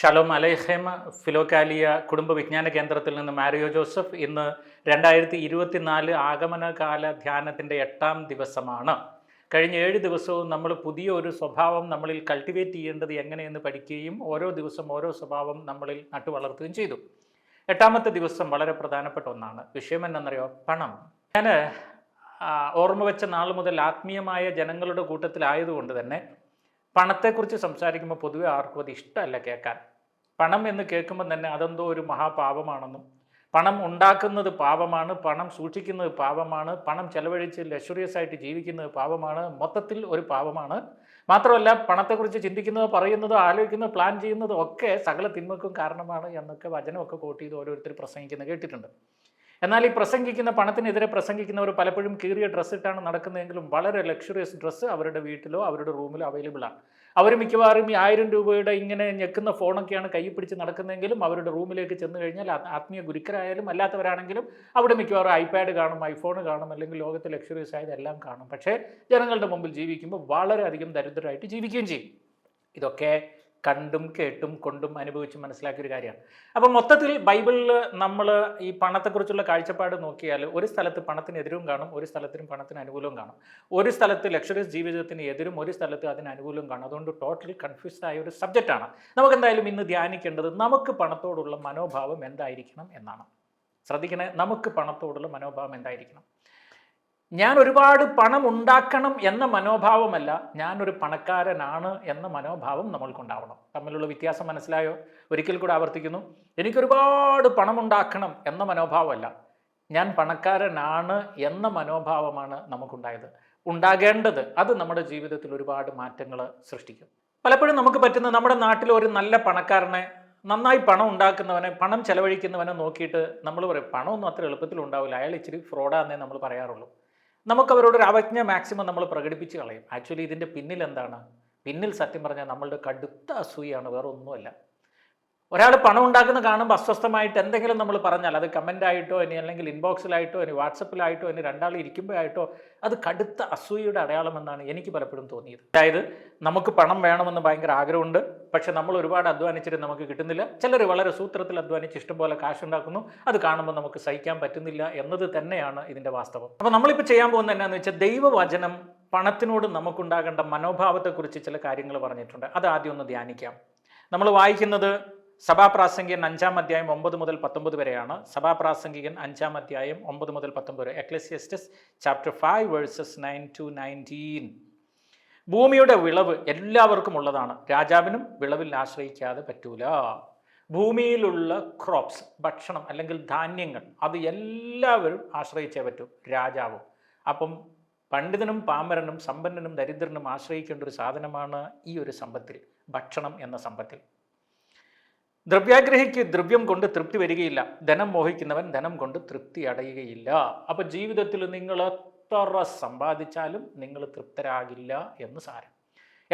Shalom അലൈഹേമ Philokalia കുടുംബ വിജ്ഞാന കേന്ദ്രത്തിൽ നിന്ന് മാരിയോ ജോസഫ് ഇന്ന് രണ്ടായിരത്തി ഇരുപത്തിനാല് ആഗമനകാല ധ്യാനത്തിന്റെ എട്ടാം ദിവസമാണ്. കഴിഞ്ഞ ഏഴ് ദിവസവും നമ്മൾ പുതിയ ഒരു സ്വഭാവം നമ്മളിൽ കൾട്ടിവേറ്റ് ചെയ്യേണ്ടത് എങ്ങനെയെന്ന് പഠിക്കുകയും ഓരോ ദിവസം ഓരോ സ്വഭാവം നമ്മളിൽ നട്ടുവളർത്തുകയും ചെയ്തു. എട്ടാമത്തെ ദിവസം വളരെ പ്രധാനപ്പെട്ട ഒന്നാണ്. വിഷയം എന്നറിയോ പണം. ഞാൻ ഓർമ്മ വെച്ച നാൾ മുതൽ ആത്മീയമായ ജനങ്ങളുടെ കൂട്ടത്തിലായതുകൊണ്ട് തന്നെ പണത്തെക്കുറിച്ച് സംസാരിക്കുമ്പോൾ പൊതുവെ ആർക്കും അത് ഇഷ്ടമല്ല കേൾക്കാൻ. പണം എന്ന് കേൾക്കുമ്പോൾ തന്നെ അതെന്തോ ഒരു മഹാപാപമാണെന്നും പണം ഉണ്ടാക്കുന്നത് പാപമാണ് പണം സൂക്ഷിക്കുന്നത് പാപമാണ് പണം ചെലവഴിച്ച് ലക്ഷറിയസ് ആയിട്ട് ജീവിക്കുന്നത് പാപമാണ് മൊത്തത്തിൽ ഒരു പാപമാണ്. മാത്രമല്ല പണത്തെക്കുറിച്ച് ചിന്തിക്കുന്നതോ പറയുന്നത് ആലോചിക്കുന്നത് പ്ലാൻ ചെയ്യുന്നതോ ഒക്കെ സകല തിന്മക്കും കാരണമാണ് എന്നൊക്കെ വചനമൊക്കെ കോട്ട് ചെയ്ത് ഓരോരുത്തർ പ്രസംഗിക്കുന്നത് കേട്ടിട്ടുണ്ട്. എന്നാൽ ഈ പ്രസംഗിക്കുന്ന പണത്തിനെതിരെ പ്രസംഗിക്കുന്നവർ പലപ്പോഴും കീറിയ ഡ്രസ്സ് ഇട്ടാണ് നടക്കുന്നതെങ്കിലും വളരെ ലക്ഷറിയസ് ഡ്രസ്സ് അവരുടെ വീട്ടിലോ അവരുടെ റൂമിലോ അവൈലബിൾ ആണ്. അവർ മിക്കവാറും ഈ ആയിരം രൂപയുടെ ഇങ്ങനെ ഞെക്കുന്ന ഫോണൊക്കെയാണ് കൈ പിടിച്ച് നടക്കുന്നതെങ്കിലും അവരുടെ റൂമിലേക്ക് ചെന്ന് കഴിഞ്ഞാൽ ആത്മീയ ഗുരുക്കരായാലും അല്ലാത്തവരാണെങ്കിലും അവിടെ മിക്കവാറും ഐപാഡ് കാണും ഐഫോൺ കാണും അല്ലെങ്കിൽ ലോകത്തെ ലക്ഷറിയസ് ആയതെല്ലാം കാണും. പക്ഷേ ജനങ്ങളുടെ മുമ്പിൽ ജീവിക്കുമ്പോൾ വളരെയധികം ദരിദ്രരായിട്ട് ജീവിക്കുകയും ചെയ്യും. ഇതൊക്കെ കണ്ടും കേട്ടും കൊണ്ടും അനുഭവിച്ചും മനസ്സിലാക്കിയ ഒരു കാര്യമാണ്. അപ്പം മൊത്തത്തിൽ ബൈബിളിൽ നമ്മൾ ഈ പണത്തെക്കുറിച്ചുള്ള കാഴ്ചപ്പാട് നോക്കിയാൽ ഒരു സ്ഥലത്ത് പണത്തിന് എതിരും കാണും ഒരു സ്ഥലത്തിനും പണത്തിന് അനുകൂലവും കാണും. ഒരു സ്ഥലത്ത് ലക്ഷറീസ് ജീവിതത്തിന് എതിരും ഒരു സ്ഥലത്ത് അതിന് അനുകൂലവും കാണും. അതുകൊണ്ട് ടോട്ടൽ കൺഫ്യൂസ്ഡ് ആയ ഒരു സബ്ജക്റ്റാണ് നമുക്ക് എന്തായാലും ഇന്ന് ധ്യാനിക്കേണ്ടത് നമുക്ക് പണത്തോടുള്ള മനോഭാവം എന്തായിരിക്കണം എന്നാണ്. ശ്രദ്ധിക്കണേ നമുക്ക് പണത്തോടുള്ള മനോഭാവം എന്തായിരിക്കണം? ഞാൻ ഒരുപാട് പണം ഉണ്ടാക്കണം എന്ന മനോഭാവമല്ല ഞാനൊരു പണക്കാരനാണ് എന്ന മനോഭാവം നമ്മൾക്കുണ്ടാവണം. തമ്മിലുള്ള വ്യത്യാസം മനസ്സിലായോ? ഒരിക്കൽ കൂടെ ആവർത്തിക്കുന്നു. എനിക്കൊരുപാട് പണം ഉണ്ടാക്കണം എന്ന മനോഭാവമല്ല ഞാൻ പണക്കാരനാണ് എന്ന മനോഭാവമാണ് നമുക്കുണ്ടായത്. ഉണ്ടാകേണ്ടത് അത് നമ്മുടെ ജീവിതത്തിൽ ഒരുപാട് മാറ്റങ്ങൾ സൃഷ്ടിക്കും. പലപ്പോഴും നമുക്ക് പറ്റുന്ന നമ്മുടെ നാട്ടിൽ ഒരു നല്ല പണക്കാരനെ നന്നായി പണം ഉണ്ടാക്കുന്നവനെ പണം ചെലവഴിക്കുന്നവനെ നോക്കിയിട്ട് നമ്മൾ പറയും പണമൊന്നും അത്ര എളുപ്പത്തിൽ ഉണ്ടാവില്ല അയാൾ ഇച്ചിരി ഫ്രോഡാന്നേ നമ്മൾ പറയാറുള്ളൂ. നമുക്ക് അവരോടൊരു അവജ്ഞ മാക്സിമം നമ്മൾ പ്രകടിപ്പിച്ച് കളയും. ആക്ച്വലി ഇതിന്റെ പിന്നിൽ എന്താണ് പിന്നിൽ സത്യം പറഞ്ഞാൽ നമ്മളുടെ കടുത്ത അസൂയാണ് വേറെ ഒന്നുമല്ല ഒരാൾ പണം ഉണ്ടാക്കുന്ന കാണുമ്പോൾ അസ്വസ്ഥമായിട്ട് എന്തെങ്കിലും നമ്മൾ പറഞ്ഞാൽ അത് കമന്റ് ആയിട്ടോ ഇനി അല്ലെങ്കിൽ ഇൻബോക്സിലായിട്ടോ ഇനി വാട്സപ്പിലായിട്ടോ ഇനി രണ്ടാൾ ഇരിക്കുമ്പോഴായിട്ടോ അത് കടുത്ത അസൂയയുടെ അടയാളമെന്നാണ് എനിക്ക് പലപ്പോഴും തോന്നിയത്. അതായത് നമുക്ക് പണം വേണമെന്ന് ഭയങ്കര ആഗ്രഹമുണ്ട്. പക്ഷെ നമ്മൾ ഒരുപാട് അധ്വാനിച്ചിട്ട് നമുക്ക് കിട്ടുന്നില്ല. ചിലർ വളരെ സൂത്രത്തിൽ അധ്വാനിച്ച് ഇഷ്ടംപോലെ കാശുണ്ടാക്കുന്നു അത് കാണുമ്പോൾ നമുക്ക് സഹിക്കാൻ പറ്റുന്നില്ല എന്നത് തന്നെയാണ് ഇതിന്റെ വാസ്തവം. അപ്പോൾ നമ്മളിപ്പോൾ ചെയ്യാൻ പോകുന്നത് എന്നാന്ന് വെച്ചാൽ ദൈവവചനം പണത്തിനോട് നമുക്കുണ്ടാകേണ്ട മനോഭാവത്തെക്കുറിച്ച് ചില കാര്യങ്ങൾ പറഞ്ഞിട്ടുണ്ട്. അത് ആദ്യം ഒന്ന് ധ്യാനിക്കാം. നമ്മൾ വായിക്കുന്നത് സഭാപ്രാസംഗികൻ അഞ്ചാം അധ്യായം ഒമ്പത് മുതൽ പത്തൊമ്പത് വരെയാണ്. സഭാപ്രാസംഗികൻ അഞ്ചാം അധ്യായം ഒമ്പത് മുതൽ പത്തൊമ്പത് വരെ. Ecclesiastes chapter five verses nine to nineteen ഭൂമിയുടെ വിളവ് എല്ലാവർക്കും ഉള്ളതാണ്. രാജാവിനും വിളവിൽ ആശ്രയിക്കാതെ പറ്റൂല. ഭൂമിയിലുള്ള ക്രോപ്സ് ഭക്ഷണം അല്ലെങ്കിൽ ധാന്യങ്ങൾ അത് എല്ലാവരും ആശ്രയിച്ചേ പറ്റൂ. രാജാവും. അപ്പം പണ്ഡിതനും പാമരനും സമ്പന്നനും ദരിദ്രനും ആശ്രയിക്കേണ്ട ഒരു സാധനമാണ് ഈ ഒരു സമ്പത്തിൽ ഭക്ഷണം എന്ന സമ്പത്തിൽ. ദ്രവ്യാഗ്രഹിക്ക് ദ്രവ്യം കൊണ്ട് തൃപ്തി വരികയില്ല. ധനം മോഹിക്കുന്നവൻ ധനം കൊണ്ട് തൃപ്തി അടയുകയില്ല. അപ്പൊ ജീവിതത്തിൽ നിങ്ങൾ എത്ര സമ്പാദിച്ചാലും നിങ്ങൾ തൃപ്തരാകില്ല എന്ന് സാരം.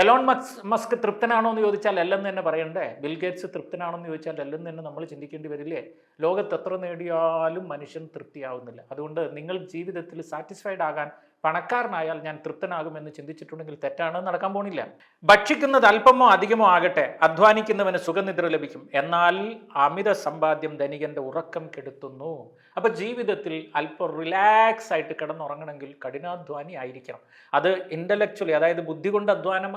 എലോൺ മസ് മസ്ക് തൃപ്തനാണോ എന്ന് ചോദിച്ചാൽ അല്ലെന്ന് തന്നെ പറയണ്ടേ? ബിൽഗേറ്റ്സ് തൃപ്തനാണോ എന്ന് ചോദിച്ചാൽ അല്ലെന്ന് തന്നെ നമ്മൾ ചിന്തിക്കേണ്ടി വരില്ലേ? ലോകത്ത് എത്ര നേടിയാലും മനുഷ്യൻ തൃപ്തിയാവുന്നില്ല. അതുകൊണ്ട് നിങ്ങൾ ജീവിതത്തിൽ സാറ്റിസ്ഫൈഡ് ആകാൻ പണക്കാരനായാൽ ഞാൻ തൃപ്തനാകുമെന്ന് ചിന്തിച്ചിട്ടുണ്ടെങ്കിൽ തെറ്റാണ് നടക്കാൻ പോണില്ല. ഭക്ഷിക്കുന്നത് അല്പമോ അധികമോ ആകട്ടെ അധ്വാനിക്കുന്നവന് സുഖനിദ്ര ലഭിക്കും. എന്നാൽ അമിത സമ്പാദ്യം ധനികന്റെ ഉറക്കം കെടുത്തുന്നു. അപ്പൊ ജീവിതത്തിൽ അല്പം റിലാക്സ് ആയിട്ട് കിടന്നുറങ്ങണമെങ്കിൽ കഠിനാധ്വാനി ആയിരിക്കണം. അത് ഇന്റലക്ച്വലി അതായത് ബുദ്ധി കൊണ്ട് അധ്വാനം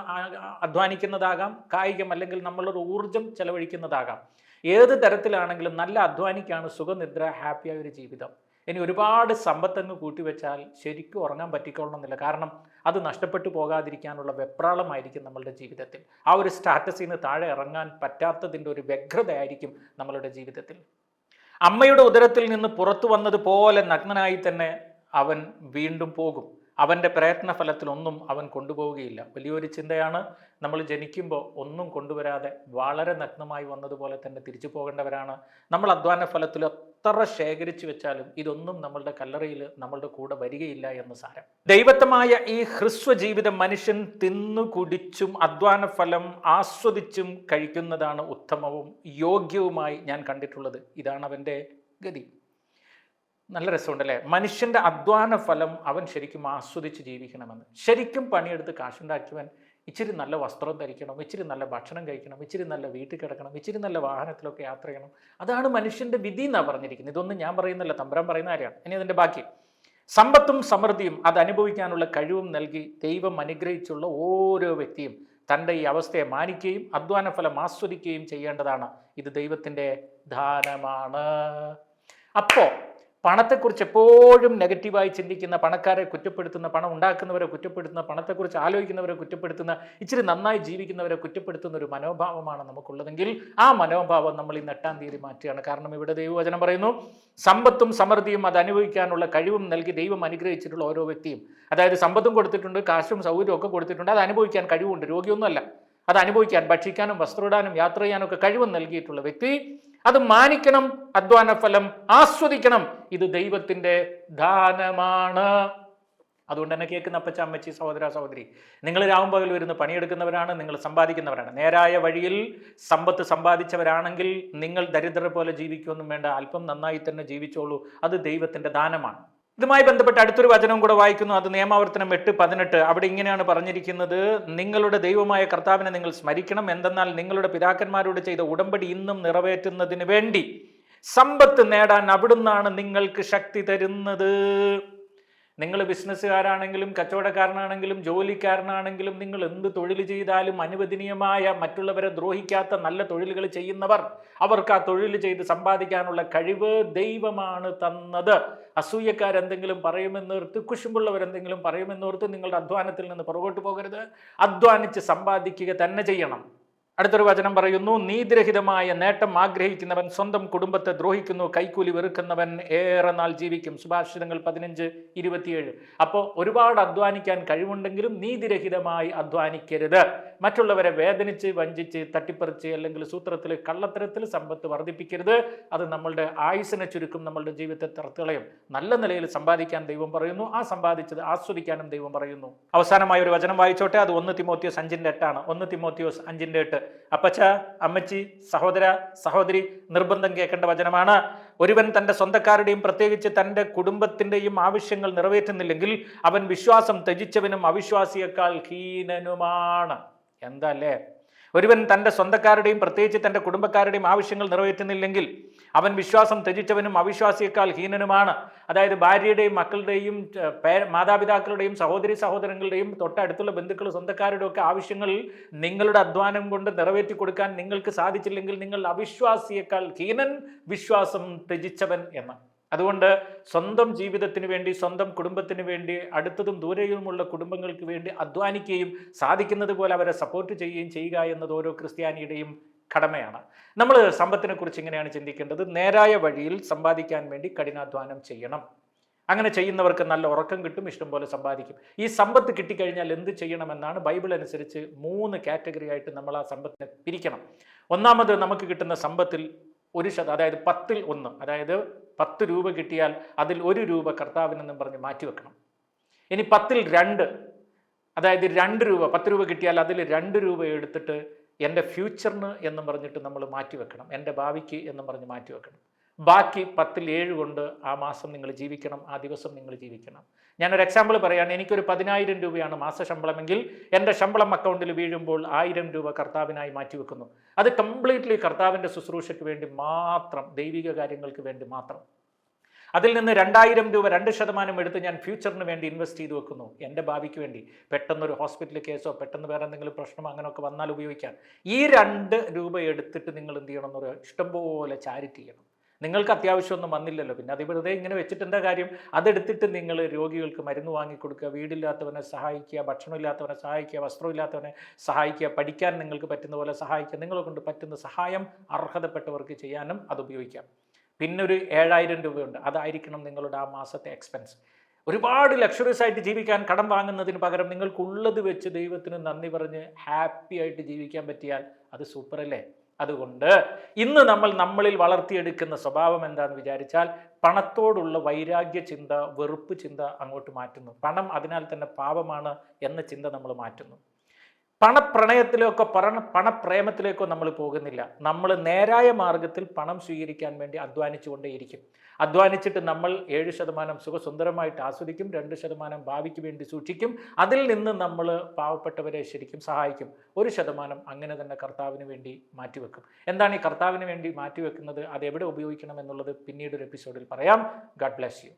അധ്വാനിക്കുന്നതാകാം. കായികം അല്ലെങ്കിൽ നമ്മളൊരു ഊർജം ചെലവഴിക്കുന്നതാകാം. ഏത് തരത്തിലാണെങ്കിലും നല്ല അധ്വാനിക്കാണ് സുഖനിദ്ര ഹാപ്പിയായ ഒരു ജീവിതം. ഇനി ഒരുപാട് സമ്പത്തങ്ങ് കൂട്ടിവെച്ചാൽ ശരിക്കും ഉറങ്ങാൻ പറ്റിക്കൊള്ളണമെന്നില്ല. കാരണം അത് നഷ്ടപ്പെട്ടു പോകാതിരിക്കാനുള്ള വെപ്രാളമായിരിക്കും നമ്മളുടെ ജീവിതത്തിൽ. ആ ഒരു സ്റ്റാറ്റസിൽ നിന്ന് താഴെ ഇറങ്ങാൻ പറ്റാത്തതിന്റെ ഒരു വ്യഗ്രതയായിരിക്കും നമ്മളുടെ ജീവിതത്തിൽ. അമ്മയുടെ ഉദരത്തിൽ നിന്ന് പുറത്തു വന്നതുപോലെ നഗ്നനായി തന്നെ അവൻ വീണ്ടും പോകും. അവന്റെ പ്രയത്നഫലത്തിലൊന്നും അവൻ കൊണ്ടുപോവുകയില്ല. വലിയൊരു ചിന്തയാണ് നമ്മൾ ജനിക്കുമ്പോൾ ഒന്നും കൊണ്ടുവരാതെ വളരെ നഗ്നമായി വന്നതുപോലെ തന്നെ തിരിച്ചു പോകേണ്ടവരാണ്. നമ്മൾ അധ്വാന ഫലത്തിൽ എത്ര ശേഖരിച്ചു വെച്ചാലും ഇതൊന്നും നമ്മളുടെ കല്ലറയിൽ നമ്മളുടെ കൂടെ വരികയില്ല എന്ന് സാരം. ദൈവത്തമായ ഈ ഹ്രസ്വ ജീവിതം മനുഷ്യൻ തിന്നു കുടിച്ചും അധ്വാന ഫലം ആസ്വദിച്ചും കഴിക്കുന്നതാണ് ഉത്തമവും യോഗ്യവുമായി ഞാൻ കണ്ടിട്ടുള്ളത്. ഇതാണ് അവന്റെ ഗതി. നല്ല രസമുണ്ടല്ലേ? മനുഷ്യന്റെ അധ്വാന ഫലം അവൻ ശരിക്കും ആസ്വദിച്ച് ജീവിക്കണമെന്ന്. ശരിക്കും പണിയെടുത്ത് കാശുണ്ടാക്കിയവൻ ഇച്ചിരി നല്ല വസ്ത്രം ധരിക്കണം ഇച്ചിരി നല്ല ഭക്ഷണം കഴിക്കണം ഇച്ചിരി നല്ല വീട്ടിൽ കിടക്കണം ഇച്ചിരി നല്ല വാഹനത്തിലൊക്കെ യാത്ര ചെയ്യണം. അതാണ് മനുഷ്യന്റെ വിധി എന്നാണ് പറഞ്ഞിരിക്കുന്നത്. ഇതൊന്നും ഞാൻ പറയുന്നില്ല തമ്പരം പറയുന്ന കാര്യമാണ്. ഇനി അതിന്റെ ബാക്കി. സമ്പത്തും സമൃദ്ധിയും അത് അനുഭവിക്കാനുള്ള കഴിവും നൽകി ദൈവം അനുഗ്രഹിച്ചുള്ള ഓരോ വ്യക്തിയും തന്റെ ഈ അവസ്ഥയെ മാനിക്കുകയും അധ്വാന ഫലം ആസ്വദിക്കുകയും ചെയ്യേണ്ടതാണ്. ഇത് ദൈവത്തിന്റെ ദാനമാണ്. അപ്പോൾ പണത്തെക്കുറിച്ച് എപ്പോഴും നെഗറ്റീവായി ചിന്തിക്കുന്ന പണക്കാരെ കുറ്റപ്പെടുത്തുന്ന പണം ഉണ്ടാക്കുന്നവരെ കുറ്റപ്പെടുത്തുന്ന പണത്തെക്കുറിച്ച് ആലോചിക്കുന്നവരെ കുറ്റപ്പെടുത്തുന്ന ഇച്ചിരി നന്നായി ജീവിക്കുന്നവരെ കുറ്റപ്പെടുത്തുന്ന ഒരു മനോഭാവമാണ് നമുക്കുള്ളതെങ്കിൽ ആ മനോഭാവം നമ്മൾ ഇന്ന് എട്ടാം തീയതി മാറ്റുകയാണ്. കാരണം ഇവിടെ ദൈവവചനം പറയുന്നു സമ്പത്തും സമൃദ്ധിയും അത് അനുഭവിക്കാനുള്ള കഴിവും നൽകി ദൈവം അനുഗ്രഹിച്ചിട്ടുള്ള ഓരോ വ്യക്തിയും. അതായത് സമ്പത്തും കൊടുത്തിട്ടുണ്ട് കാശും സൗകര്യവും ഒക്കെ കൊടുത്തിട്ടുണ്ട് അത് അനുഭവിക്കാൻ കഴിവുണ്ട് രോഗിയൊന്നുമല്ല. അത് അനുഭവിക്കാൻ ഭക്ഷിക്കാനും വസ്ത്രമിടാനും യാത്ര ചെയ്യാനും ഒക്കെ കഴിവും നൽകിയിട്ടുള്ള വ്യക്തി അത് മാനിക്കണം അധ്വാന ഫലം ആസ്വദിക്കണം. ഇത് ദൈവത്തിന്റെ ദാനമാണ്. അതുകൊണ്ട് തന്നെ കേൾക്കുന്ന അപ്പച്ച അമ്മച്ചി സഹോദര സഹോദരി നിങ്ങൾ രാവും വരുന്ന പണിയെടുക്കുന്നവരാണ് നിങ്ങൾ സമ്പാദിക്കുന്നവരാണ്. നേരായ വഴിയിൽ സമ്പത്ത് സമ്പാദിച്ചവരാണെങ്കിൽ നിങ്ങൾ ദരിദ്രരെ പോലെ ജീവിക്കുമെന്നും വേണ്ട. അല്പം നന്നായി തന്നെ ജീവിച്ചോളൂ. അത് ദൈവത്തിന്റെ ദാനമാണ്. ഇതുമായി ബന്ധപ്പെട്ട് അടുത്തൊരു വചനവും കൂടെ വായിക്കുന്നു. അത് നിയമാവർത്തനം എട്ട് പതിനെട്ട്. അവിടെ ഇങ്ങനെയാണ് പറഞ്ഞിരിക്കുന്നത്. നിങ്ങളുടെ ദൈവമായ കർത്താവിനെ നിങ്ങൾ സ്മരിക്കണം. എന്തെന്നാൽ നിങ്ങളുടെ പിതാക്കന്മാരോട് ചെയ്ത ഉടമ്പടി ഇന്നും നിറവേറ്റുന്നതിന് വേണ്ടി സമ്പത്ത് നേടാൻ അവിടുന്നാണ് നിങ്ങൾക്ക് ശക്തി തരുന്നത്. നിങ്ങൾ ബിസിനസ്സുകാരാണെങ്കിലും കച്ചവടക്കാരനാണെങ്കിലും ജോലിക്കാരനാണെങ്കിലും നിങ്ങൾ എന്ത് തൊഴിൽ ചെയ്താലും അനുവദനീയമായ മറ്റുള്ളവരെ ദ്രോഹിക്കാത്ത നല്ല തൊഴിലുകൾ ചെയ്യുന്നവർ അവർക്ക് ആ തൊഴിൽ ചെയ്ത് സമ്പാദിക്കാനുള്ള കഴിവ് ദൈവമാണ് തന്നത്. അസൂയക്കാരെന്തെങ്കിലും പറയുമെന്നോർത്ത് കുശുമ്പുള്ളവരെന്തെങ്കിലും പറയുമെന്നോർത്ത് നിങ്ങളുടെ അധ്വാനത്തിൽ നിന്ന് പുറകോട്ട് പോകരുത്. അധ്വാനിച്ച് സമ്പാദിക്കുക തന്നെ ചെയ്യണം. അടുത്തൊരു വചനം പറയുന്നു നീതിരഹിതമായ നേട്ടം ആഗ്രഹിക്കുന്നവൻ സ്വന്തം കുടുംബത്തെ ദ്രോഹിക്കുന്നു കൈക്കൂലി വെറുക്കുന്നവൻ ഏറെ നാൾ ജീവിക്കും. സുഭാഷിതങ്ങൾ പതിനഞ്ച് ഇരുപത്തിയേഴ്. അപ്പോൾ ഒരുപാട് അധ്വാനിക്കാൻ കഴിവുണ്ടെങ്കിലും നീതിരഹിതമായി അധ്വാനിക്കരുത്. മറ്റുള്ളവരെ വേദനിച്ച് വഞ്ചിച്ച് തട്ടിപ്പറിച്ച് അല്ലെങ്കിൽ സൂത്രത്തിൽ കള്ളത്തരത്തിൽ സമ്പത്ത് വർദ്ധിപ്പിക്കരുത്. അത് നമ്മളുടെ ആയുസിനെ ചുരുക്കും നമ്മളുടെ ജീവിതത്തെ തറത്തുകളയും നല്ല നിലയിൽ സമ്പാദിക്കാൻ ദൈവം പറയുന്നു. ആ സമ്പാദിച്ചത് ആസ്വദിക്കാനും ദൈവം പറയുന്നു. അവസാനമായ ഒരു വചനം വായിച്ചോട്ടെ. അത് ഒന്ന് തിമോത്തിയോസ് അഞ്ചിന്റെ എട്ടാണ്. ഒന്ന് തിമോത്തിയോസ് അഞ്ചിന്റെ എട്ട്. അപ്പച്ച അമ്മച്ചി സഹോദര സഹോദരി നിർബന്ധം കേൾക്കേണ്ട വചനമാണ്. ഒരുവൻ തന്റെ സ്വന്തക്കാരുടെയും പ്രത്യേകിച്ച് തന്റെ കുടുംബത്തിന്റെയും ആവശ്യങ്ങൾ നിറവേറ്റുന്നില്ലെങ്കിൽ അവൻ വിശ്വാസം ത്യജിച്ചവനും അവിശ്വാസിയേക്കാൾ ഹീനനുമാണ്. എന്താ അല്ലേ ഒരുവൻ തന്റെ സ്വന്തക്കാരുടെയും പ്രത്യേകിച്ച് തന്റെ കുടുംബക്കാരുടെയും ആവശ്യങ്ങൾ നിറവേറ്റുന്നില്ലെങ്കിൽ അവൻ വിശ്വാസം ത്യജിച്ചവനും അവിശ്വാസിയേക്കാൾ ഹീനനുമാണ്. അതായത് ഭാര്യയുടെയും മക്കളുടെയും മാതാപിതാക്കളുടെയും സഹോദരി സഹോദരങ്ങളുടെയും തൊട്ടടുത്തുള്ള ബന്ധുക്കൾ സ്വന്തക്കാരുടെയും ഒക്കെ ആവശ്യങ്ങൾ നിങ്ങളുടെ അധ്വാനം കൊണ്ട് നിറവേറ്റി കൊടുക്കാൻ നിങ്ങൾക്ക് സാധിച്ചില്ലെങ്കിൽ നിങ്ങൾ അവിശ്വാസിയേക്കാൾ ഹീനൻ വിശ്വാസം ത്യജിച്ചവൻ എന്ന്. അതുകൊണ്ട് സ്വന്തം ജീവിതത്തിന് വേണ്ടി സ്വന്തം കുടുംബത്തിന് വേണ്ടി അടുത്തതും ദൂരെയുമുള്ള കുടുംബങ്ങൾക്ക് വേണ്ടി അധ്വാനിക്കുകയും സാധിക്കുന്നത് പോലെ അവരെ സപ്പോർട്ട് ചെയ്യുകയും ചെയ്യുക എന്നത് ഓരോ ക്രിസ്ത്യാനിയുടെയും കടമയാണ്. നമ്മൾ സമ്പത്തിനെക്കുറിച്ച് ഇങ്ങനെയാണ് ചിന്തിക്കേണ്ടത്? നേരായ വഴിയിൽ സമ്പാദിക്കാൻ വേണ്ടി കഠിനാധ്വാനം ചെയ്യണം. അങ്ങനെ ചെയ്യുന്നവർക്ക് നല്ല ഉറക്കം കിട്ടും ഇഷ്ടംപോലെ സമ്പാദിക്കും. ഈ സമ്പത്ത് കിട്ടിക്കഴിഞ്ഞാൽ എന്ത് ചെയ്യണമെന്നാണ് ബൈബിൾ അനുസരിച്ച് മൂന്ന് കാറ്റഗറി ആയിട്ട് നമ്മൾ ആ സമ്പത്തിനെ പിരിക്കണം. ഒന്നാമത് നമുക്ക് കിട്ടുന്ന സമ്പത്തിൽ ഒരു ശത അതായത് പത്തിൽ ഒന്ന് അതായത് പത്ത് രൂപ കിട്ടിയാൽ അതിൽ ഒരു രൂപ കർത്താവിനെന്നും പറഞ്ഞ് മാറ്റിവെക്കണം. ഇനി പത്തിൽ രണ്ട് അതായത് രണ്ട് രൂപ പത്ത് രൂപ കിട്ടിയാൽ അതിൽ രണ്ട് രൂപ എടുത്തിട്ട് എന്റെ ഫ്യൂച്ചറിന് എന്നും പറഞ്ഞിട്ട് നമ്മൾ മാറ്റിവെക്കണം. എന്റെ ഭാവിക്ക് എന്നും പറഞ്ഞ് മാറ്റിവെക്കണം. ബാക്കി പത്തിൽ ഏഴ് കൊണ്ട് ആ മാസം നിങ്ങൾ ജീവിക്കണം ആ ദിവസം നിങ്ങൾ ജീവിക്കണം. ഞാനൊരു എക്സാമ്പിൾ പറയുകയാണ് എനിക്കൊരു പതിനായിരം രൂപയാണ് മാസ ശമ്പളമെങ്കിൽ എന്റെ ശമ്പളം അക്കൗണ്ടിൽ വീഴുമ്പോൾ ആയിരം രൂപ കർത്താവിനായി മാറ്റിവെക്കുന്നു. അത് കംപ്ലീറ്റ്ലി കർത്താവിന്റെ ശുശ്രൂഷയ്ക്ക് വേണ്ടി മാത്രം ദൈവിക കാര്യങ്ങൾക്ക് വേണ്ടി മാത്രം. അതിൽ നിന്ന് രണ്ടായിരം രൂപ രണ്ട് ശതമാനം എടുത്ത് ഞാൻ ഫ്യൂച്ചറിന് വേണ്ടി ഇൻവെസ്റ്റ് ചെയ്ത് വെക്കുന്നു. എന്റെ ഭാവിക്ക് വേണ്ടി. പെട്ടെന്നൊരു ഹോസ്പിറ്റൽ കേസോ പെട്ടെന്ന് വേറെ എന്തെങ്കിലും പ്രശ്നമോ അങ്ങനെയൊക്കെ വന്നാൽ ഉപയോഗിക്കാം. ഈ രണ്ട് രൂപ എടുത്തിട്ട് നിങ്ങൾ എന്ത് ചെയ്യണം എന്നൊരു ഇഷ്ടംപോലെ ചാരിറ്റി ചെയ്യണം. നിങ്ങൾക്ക് അത്യാവശ്യമൊന്നും വന്നില്ലല്ലോ. പിന്നെ അത് വെറുതെ ഇങ്ങനെ വെച്ചിട്ട് എന്താ കാര്യം? അതെടുത്തിട്ട് നിങ്ങൾ രോഗികൾക്ക് മരുന്ന് വാങ്ങിക്കൊടുക്കുക വീടില്ലാത്തവനെ സഹായിക്കുക ഭക്ഷണമില്ലാത്തവനെ സഹായിക്കുക വസ്ത്രമില്ലാത്തവനെ സഹായിക്കുക പഠിക്കാൻ നിങ്ങൾക്ക് പറ്റുന്ന പോലെ സഹായിക്കുക നിങ്ങളെ കൊണ്ട് പറ്റുന്ന സഹായം അർഹതപ്പെട്ടവർക്ക് ചെയ്യാനും അത് ഉപയോഗിക്കാം. പിന്നെ ഒരു ഏഴായിരം രൂപയുണ്ട്. അതായിരിക്കണം നിങ്ങളുടെ ആ മാസത്തെ എക്സ്പെൻസ് ഒരുപാട് ലക്ഷറീസ് ആയിട്ട് ജീവിക്കാൻ കടം വാങ്ങുന്നതിന് പകരം നിങ്ങൾക്കുള്ളത് വെച്ച് ദൈവത്തിന് നന്ദി പറഞ്ഞ് ഹാപ്പി ആയിട്ട് ജീവിക്കാൻ പറ്റിയാൽ അത് സൂപ്പർ അല്ലേ? അതുകൊണ്ട് ഇന്ന് നമ്മൾ നമ്മളിൽ വളർത്തിയെടുക്കുന്ന സ്വഭാവം എന്താണെന്ന് വിചാരിച്ചാൽ പണത്തോടുള്ള വൈരാഗ്യ ചിന്ത വെറുപ്പ് ചിന്ത അങ്ങോട്ട് മാറ്റുന്നു. പണം അതിനാൽ തന്നെ പാപമാണ് എന്ന ചിന്ത നമ്മൾ മാറ്റുന്നു. പണപ്രണയത്തിലേക്കോ പണ പണപ്രേമത്തിലേക്കോ നമ്മൾ പോകുന്നില്ല. നമ്മൾ നേരായ മാർഗത്തിൽ പണം സ്വീകരിക്കാൻ വേണ്ടി അധ്വാനിച്ചുകൊണ്ടേയിരിക്കും. അധ്വാനിച്ചിട്ട് നമ്മൾ ഏഴ് ശതമാനം സുഖസുന്ദരമായിട്ട് ആസ്വദിക്കും രണ്ട് ശതമാനം ഭാവിക്ക് വേണ്ടി സൂക്ഷിക്കും. അതിൽ നിന്ന് നമ്മൾ പാവപ്പെട്ടവരെ ശരിക്കും സഹായിക്കും. ഒരു ശതമാനം അങ്ങനെ തന്നെ കർത്താവിന് വേണ്ടി മാറ്റിവെക്കും. എന്താണ് ഈ കർത്താവിന് വേണ്ടി മാറ്റിവെക്കുന്നത്? അത് എവിടെ ഉപയോഗിക്കണം എന്നുള്ളത് പിന്നീട് ഒരു എപ്പിസോഡിൽ പറയാം. God bless you.